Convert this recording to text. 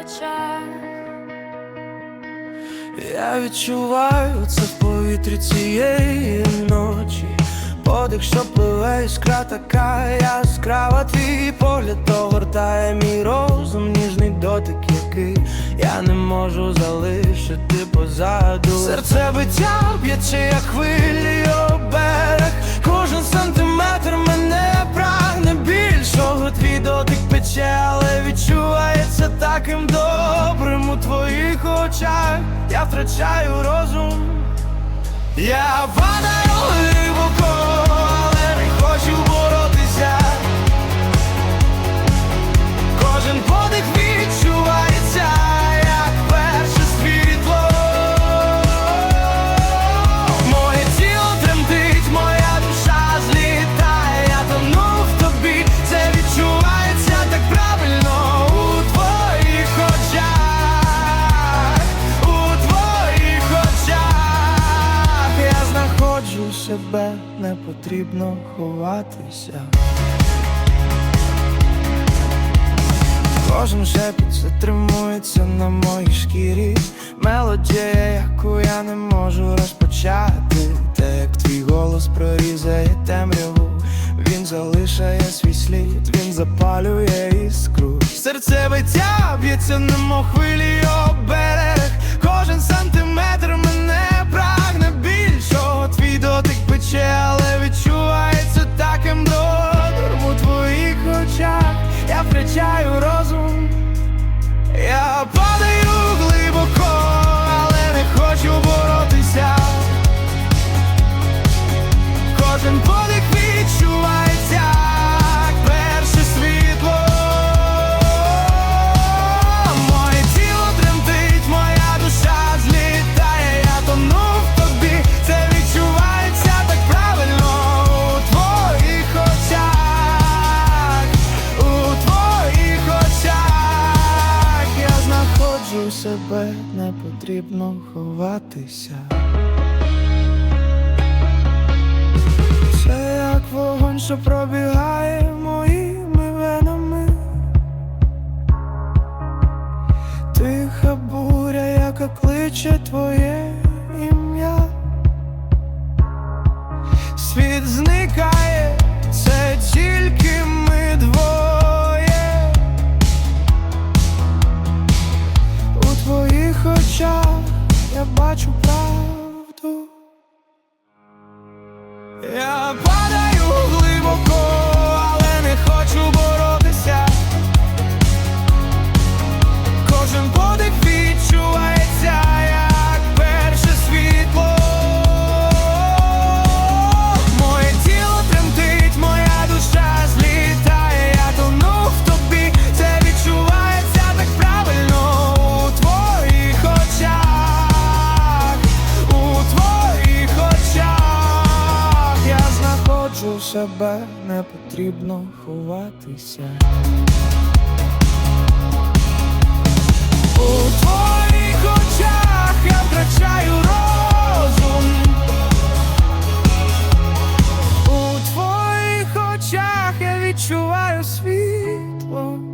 очах. Я відчуваю це в повітрі цієї ночі. Подих, що пливе іскра така яскрава Твій погляд огортає мій розум, ніжний дотик, який я не можу залишити позаду. Серце биття б'ється, як хвилі очах. Я втрачаю розум. Я падаю глибоко, себе, не потрібно ховатися. Кожен шепіт затримується на моїй шкірі. Мелодія, яку я не можу розпочати. Те, як твій голос прорізає темряву. Він залишає свій слід, він запалює іскру. Серце биття б'ється, немов хвилі знаходжу себе, не потрібно ховатися. Це як вогонь, що пробігає моїми венами. Тиха буря, яка кличе твоє ім'я. Світ Я себе не потрібно ховатися. У твоїх очах я втрачаю розум. У твоїх очах я відчуваю світло.